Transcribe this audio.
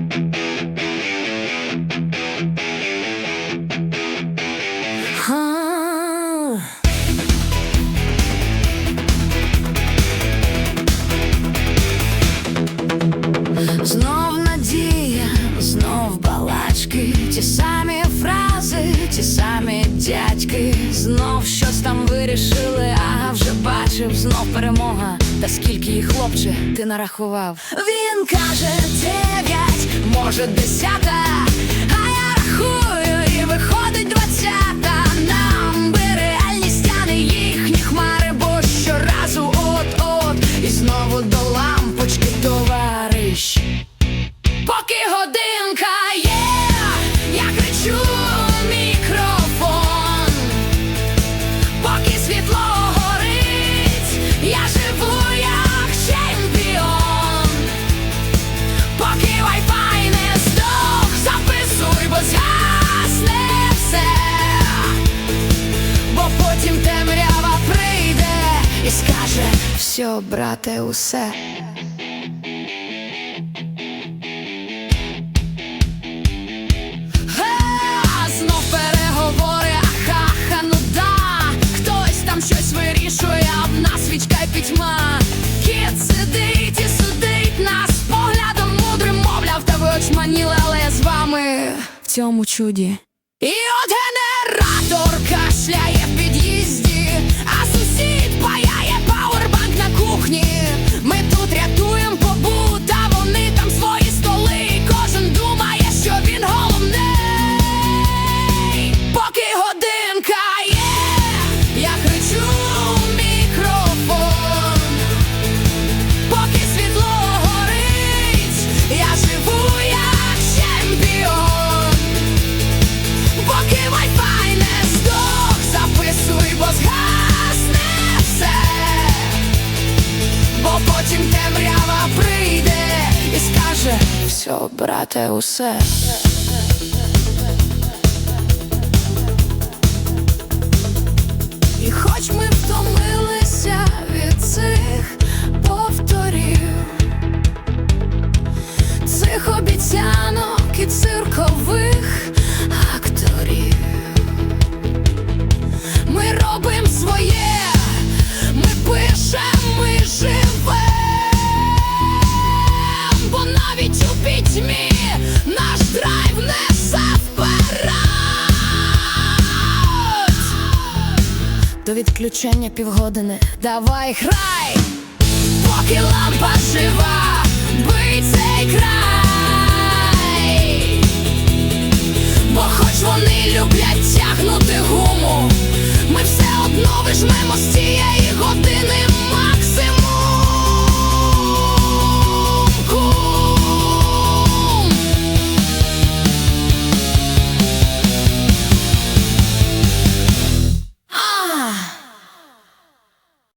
Thank you. Бачив, знов перемога. Та скільки їх, хлопче, ти нарахував? Він каже дев'ять, може десята, а я рахую і виходить двадцята. Нам би реальність, а їхні хмари, бо щоразу от-от, і знову до лампочки, товариш. Поки годинка все, брате, усе. Га, Знов переговори, аха-ха, ну да Хтось там щось вирішує, а в нас свічка й пітьма Кіт сидить і судить нас поглядом мудрим, мовляв, та ви але я з вами в цьому чуді. І от генератор брате, усе. До відключення півгодини, давай грай, поки лампа жива, бий цей.